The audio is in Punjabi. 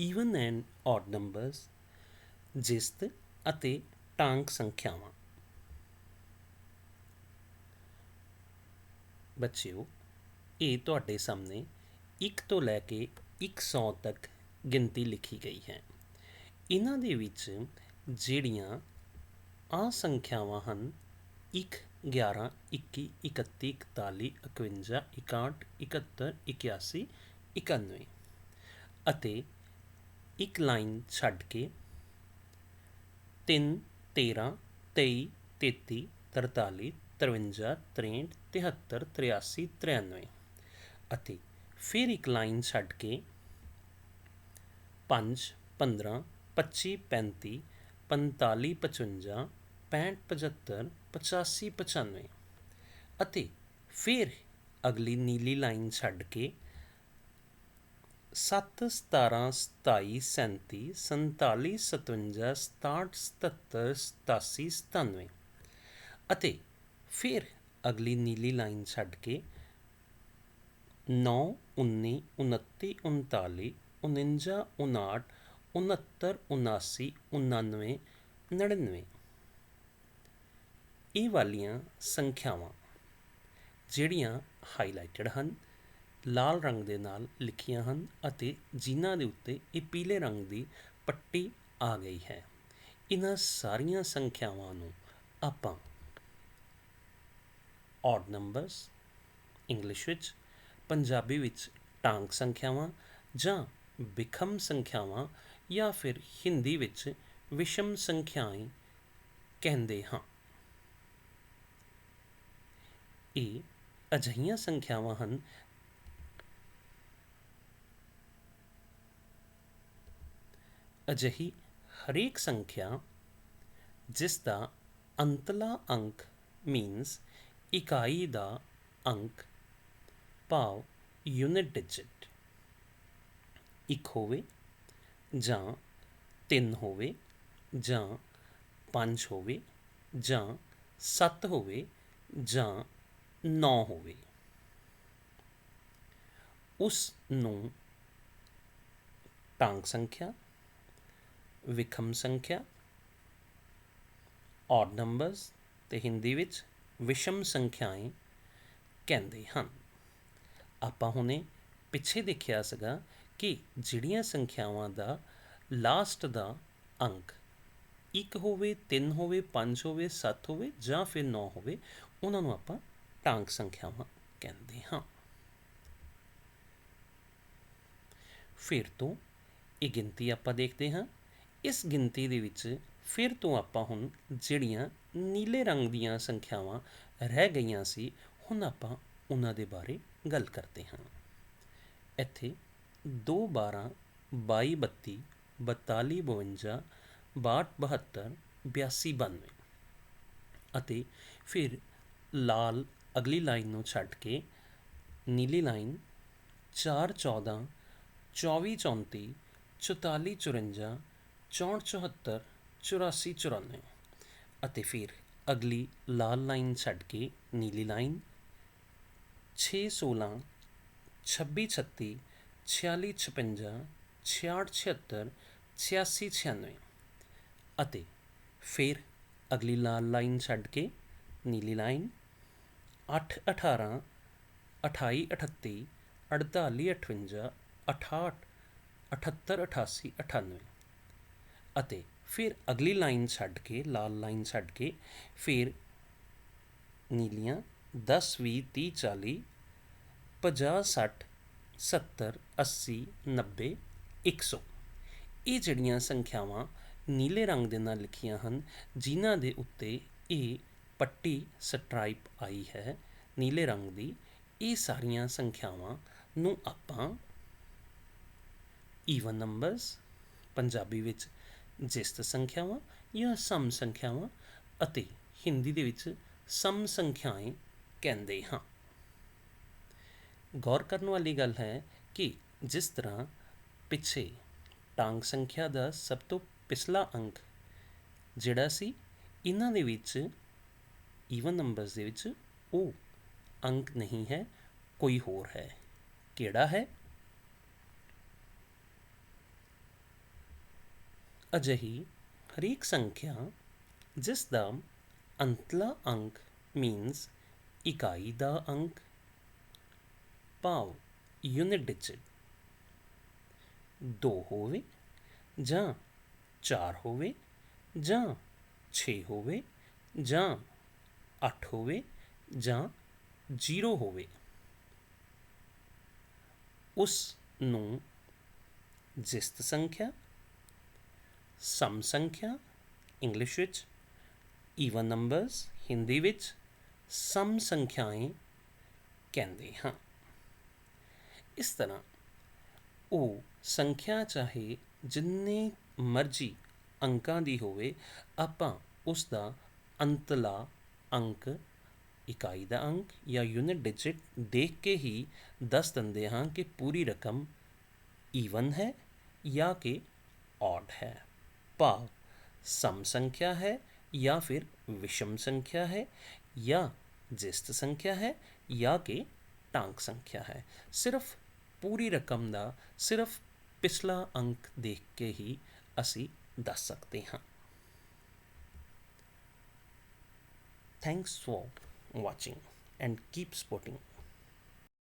ਈਵਨ ਐਂਡ ਔਡ ਨੰਬਰਸ ਜਿਸਤ ਅਤੇ ਟਾਂਕ ਸੰਖਿਆਵਾਂ। ਬੱਚਿਓ, ਇਹ ਤੁਹਾਡੇ ਸਾਹਮਣੇ 1 ਤੋਂ ਲੈ ਕੇ 100 ਤੱਕ ਗਿਣਤੀ ਲਿਖੀ ਗਈ ਹੈ। ਇਹਨਾਂ ਦੇ ਵਿੱਚ ਜਿਹੜੀਆਂ ਆ ਸੰਖਿਆਵਾਂ ਹਨ 1 11 21 31 41 51 61 71 81 91 ਅਤੇ ਇੱਕ ਲਾਈਨ ਛੱਡ ਕੇ ਤਿੰਨ 13 23 33 43 53 63 73 83 93 ਅਤੇ ਫਿਰ ਇੱਕ ਲਾਈਨ ਛੱਡ ਕੇ 5 15 25 35 45 55 65 75 85 95 ਅਤੇ ਫਿਰ ਅਗਲੀ ਨੀਲੀ ਲਾਈਨ ਛੱਡ ਕੇ 7 17 27 37 47 57 67 77 87 97 ਅਤੇ ਫਿਰ ਅਗਲੀ ਨੀਲੀ ਲਾਈਨ ਛੱਡ ਕੇ 9 19 29 39 49 59 69 79 99 99 ਇਹ ਵਾਲੀਆਂ ਸੰਖਿਆਵਾਂ ਜਿਹੜੀਆਂ ਹਾਈਲਾਈਟਡ ਹਨ ਲਾਲ ਰੰਗ ਦੇ ਨਾਲ ਲਿਖੀਆਂ ਹਨ ਅਤੇ ਜਿਨ੍ਹਾਂ ਦੇ ਉੱਤੇ ਇਹ ਪੀਲੇ ਰੰਗ ਦੀ ਪੱਟੀ ਆ ਗਈ ਹੈ। ਇਹਨਾਂ ਸਾਰੀਆਂ ਸੰਖਿਆਵਾਂ ਨੂੰ ਆਪਾਂ ਔਡ ਨੰਬਰਸ ਇੰਗਲਿਸ਼ ਵਿੱਚ, ਪੰਜਾਬੀ ਵਿੱਚ ਟਾਂਗ ਸੰਖਿਆਵਾਂ ਜਾਂ ਵਿਖਮ ਸੰਖਿਆਵਾਂ ਜਾਂ ਫਿਰ ਹਿੰਦੀ ਵਿੱਚ ਵਿਸ਼ਮ ਸੰਖਿਆਵਾਂ ਕਹਿੰਦੇ ਹਾਂ। ਇਹ ਅਜਿਹੀਆਂ ਸੰਖਿਆਵਾਂ ਹਨ ਅਜਿਹੀ ਹਰੇਕ ਸੰਖਿਆ, ਜਿਸ ਦਾ ਅੰਤਲਾ ਅੰਕ ਮੀਨਸ ਇਕਾਈ ਦਾ ਅੰਕ, ਭਾਵ ਯੂਨਿਟ ਡਿਜਿਟ ਇੱਕ ਹੋਵੇ ਜਾਂ ਤਿੰਨ ਹੋਵੇ ਜਾਂ ਪੰਜ ਹੋਵੇ ਜਾਂ ਸੱਤ ਹੋਵੇ ਜਾਂ ਨੌ ਹੋਵੇ। ਉਸ ਨੂੰ ਟਾਂਕ ਸੰਖਿਆ ਵਿਖਮ ਸੰਖਿਆ ਔਡ ਨੰਬਰਸ ਤੇ ਹਿੰਦੀ ਵਿੱਚ ਵਿਸ਼ਮ ਸੰਖਿਆएं ਕਹਿੰਦੇ ਹਨ। ਆਪਾਂ ਹੁਣੇ ਪਿੱਛੇ ਦੇਖਿਆ ਸੀਗਾ ਕਿ ਜਿਹੜੀਆਂ ਸੰਖਿਆਵਾਂ ਦਾ ਲਾਸਟ ਦਾ ਅੰਕ 1 ਹੋਵੇ 3 ਹੋਵੇ 5 ਹੋਵੇ 7 ਹੋਵੇ ਜਾਂ ਫਿਰ 9 ਹੋਵੇ, ਉਹਨਾਂ ਨੂੰ ਆਪਾਂ ਟਾਂਕ ਸੰਖਿਆਵਾਂ ਕਹਿੰਦੇ ਹਾਂ। ਫਿਰ ਤੋਂ ਇਹ ਗਿਣਤੀ ਆਪਾਂ ਦੇਖਦੇ ਹਾਂ। ਇਸ ਗਿਣਤੀ ਦੇ ਵਿੱਚ ਫਿਰ ਤੋਂ ਆਪਾਂ ਹੁਣ ਜਿਹੜੀਆਂ ਨੀਲੇ ਰੰਗ ਦੀਆਂ ਸੰਖਿਆਵਾਂ ਰਹਿ ਗਈਆਂ ਸੀ, ਹੁਣ ਆਪਾਂ ਉਹਨਾਂ ਦੇ ਬਾਰੇ ਗੱਲ ਕਰਦੇ ਹਾਂ। ਇੱਥੇ 2 12 22 32 42 52 62 72 92 ਅਤੇ ਫਿਰ ਲਾਲ ਅਗਲੀ ਲਾਈਨ ਨੂੰ ਛੱਡ ਕੇ ਨੀਲੀ ਲਾਈਨ 4 14 24 34 44 54 64 74 84 94 ਅਤੇ ਫਿਰ ਅਗਲੀ ਲਾਲ ਲਾਈਨ ਛੱਡ ਕੇ ਨੀਲੀ ਲਾਈਨ। 6 16 26 36 46 56 66 76 86 96 ਅਤੇ ਫਿਰ ਅਗਲੀ ਲਾਲ ਲਾਈਨ ਛੱਡ ਕੇ ਨੀਲੀ ਲਾਈਨ। 8 18 28 38 48 58 68 78 88 98 ਅਤੇ ਫਿਰ ਅਗਲੀ ਲਾਈਨ ਛੱਡ ਕੇ, ਲਾਲ ਲਾਈਨ ਛੱਡ ਕੇ ਫਿਰ ਨੀਲੀਆਂ 10 20 30 40 50 60 70 80 90 100 ਇਹ ਜਿਹੜੀਆਂ ਸੰਖਿਆਵਾਂ ਨੀਲੇ ਰੰਗ ਦੇ ਨਾਲ ਲਿਖੀਆਂ ਹਨ, ਜਿਨ੍ਹਾਂ ਦੇ ਉੱਤੇ ਇਹ ਪੱਟੀ ਸਟ੍ਰਾਈਪ ਆਈ ਹੈ ਨੀਲੇ ਰੰਗ ਦੀ, ਇਹ ਸਾਰੀਆਂ ਸੰਖਿਆਵਾਂ ਨੂੰ ਆਪਾਂ ਈਵਨ ਨੰਬਰਸ ਪੰਜਾਬੀ ਵਿੱਚ ਜਿਸਤ ਸੰਖਿਆਵਾਂ ਜਾਂ ਸਮ ਸੰਖਿਆਵਾਂ ਅਤੇ ਹਿੰਦੀ ਦੇ ਵਿੱਚ ਸਮ ਸੰਖਿਆएं ਕਹਿੰਦੇ ਹਾਂ। ਗੌਰ ਕਰਨ ਵਾਲੀ ਗੱਲ ਹੈ ਕਿ ਜਿਸ ਤਰ੍ਹਾਂ ਪਿੱਛੇ ਟਾਂਗ ਸੰਖਿਆ ਦਾ ਸਭ ਤੋਂ ਪਿਛਲਾ ਅੰਕ ਜਿਹੜਾ ਸੀ, ਇਹਨਾਂ ਦੇ ਵਿੱਚ ਈਵਨ ਨੰਬਰਸ ਦੇ ਵਿੱਚ ਉਹ ਅੰਕ ਨਹੀਂ ਹੈ, ਕੋਈ ਹੋਰ ਹੈ। ਕਿਹੜਾ ਹੈ? ਅਜਿਹੀ ਹਰੇਕ ਸੰਖਿਆ ਜਿਸ ਦਾ ਅੰਤਲਾ ਅੰਕ ਮੀਨਸ ਇਕਾਈ ਦਾ ਅੰਕ, ਭਾਵ ਯੂਨਿਟ ਡਿਜਿਟ ਦੋ ਹੋਵੇ ਜਾਂ ਚਾਰ ਹੋਵੇ ਜਾਂ 6 ਹੋਵੇ ਜਾਂ 8 ਹੋਵੇ ਜਾਂ 0 ਹੋਵੇ। ਉਸ ਨੂੰ ਜਿਸਤ ਸੰਖਿਆ ਸਮ ਸੰਖਿਆ ਇੰਗਲਿਸ਼ ਵਿੱਚ ਈਵਨ ਨੰਬਰਸ ਹਿੰਦੀ ਵਿੱਚ ਸਮ ਸੰਖਿਆएं ਕਹਿੰਦੇ ਹਾਂ। ਇਸ ਤਰ੍ਹਾਂ, ਉਹ ਸੰਖਿਆ ਚਾਹੇ ਜਿੰਨੇ ਮਰਜ਼ੀ ਅੰਕਾਂ ਦੀ ਹੋਵੇ, ਆਪਾਂ ਉਸ ਦਾ ਅੰਤਲਾ ਅੰਕ, ਇਕਾਈ ਦਾ ਅੰਕ ਜਾਂ ਯੂਨਿਟ ਡਿਜਿਟ ਦੇਖ ਕੇ ਹੀ ਦੱਸ ਦਿੰਦੇ ਹਾਂ ਕਿ ਪੂਰੀ ਰਕਮ ਈਵਨ ਹੈ ਜਾਂ ਕਿ ਔਡ ਹੈ। ਭਾਵ ਸਮ ਸੰਖਿਆ ਹੈ ਜਾਂ ਫਿਰ ਵਿਸ਼ਮ ਸੰਖਿਆ ਹੈ ਜਾਂ ਜਿਸਤ ਸੰਖਿਆ ਹੈ ਜਾਂ ਕਿ ਟਾਂਕ ਸੰਖਿਆ ਹੈ ਸਿਰਫ ਪੂਰੀ ਰਕਮ ਦਾ ਸਿਰਫ ਪਿਛਲਾ ਅੰਕ ਦੇਖ ਕੇ ਹੀ ਅਸੀਂ ਦੱਸ ਸਕਦੇ ਹਾਂ thanks for watching and keep supporting.